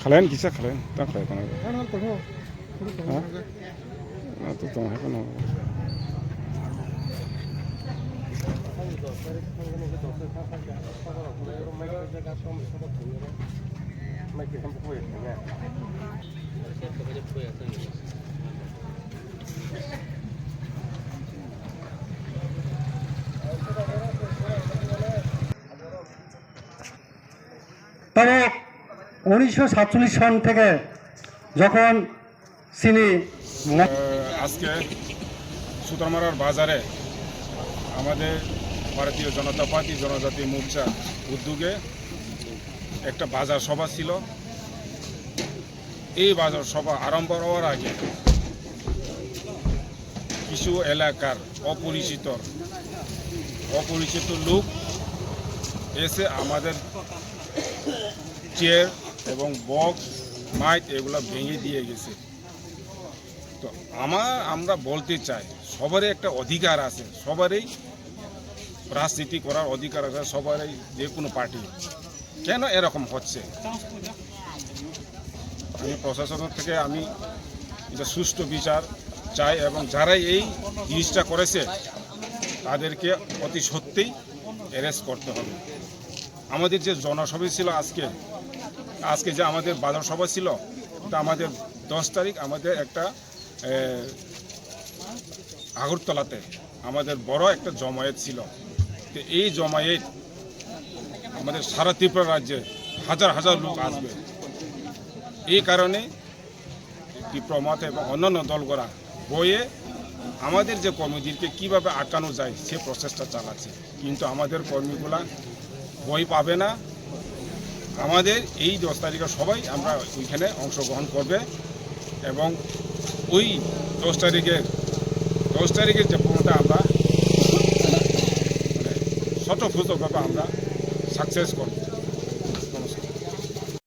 খালেন কিসে খালেন তা খালে কোনো হ্যাঁ না তো তোমার কোনো তবে উনিশশো সাতচল্লিশ সন থেকে যখন চিনি আজকে সুতারমারার বাজারে আমাদের ভারতীয় জনতা পার্টি, জনজাতি মোর্চা উদ্যোগে একটা বাজার সভা ছিল। এই বাজার সভা আরম্ভ হওয়ার আগে কিছু এলাকার অপরিচিত অপরিচিত লোক এসে আমাদের চেয়ার এবং বক্স মাইট এগুলো ভেঙে দিয়ে গেছে। তো আমার আমরা বলতে চাই, সবারই একটা অধিকার আছে, সবারই রাজনীতি করার অধিকার আছে, সবারই যে কোনো পার্টি। কেন এরকম হচ্ছে? আমি প্রশাসনের থেকে আমি এটা সুষ্ঠু বিচার চাই এবং যারাই এই জিনিসটা করেছে, তাদেরকে অতি সত্যিই অ্যারেস্ট করতে হবে। আমাদের যে জনসভা ছিল আজকে আজকে যে আমাদের বাজার সভা ছিল তা আমাদের দশ তারিখ আমাদের একটা আগরতলাতে আমাদের বড় একটা জমায়েত ছিল। তো এই জমায়েত আমাদের সারা ত্রিপুরা রাজ্যে হাজার হাজার লোক আসবে। এই কারণে ত্রিপ্রমত এবং অন্যান্য দলগোরা বইয়ে আমাদের যে কর্মীদেরকে কীভাবে আটকানো যায় সে প্রচেষ্টা চালাচ্ছে। কিন্তু আমাদের কর্মীগুলা বই পাবে না আমাদের এই দশ তারিখে সবাই আমরা ওইখানে অংশগ্রহণ করবে এবং ওই দশ তারিখের দশ তারিখের যে পুরোটা আমরা মানে আমরা সাকসেস করব।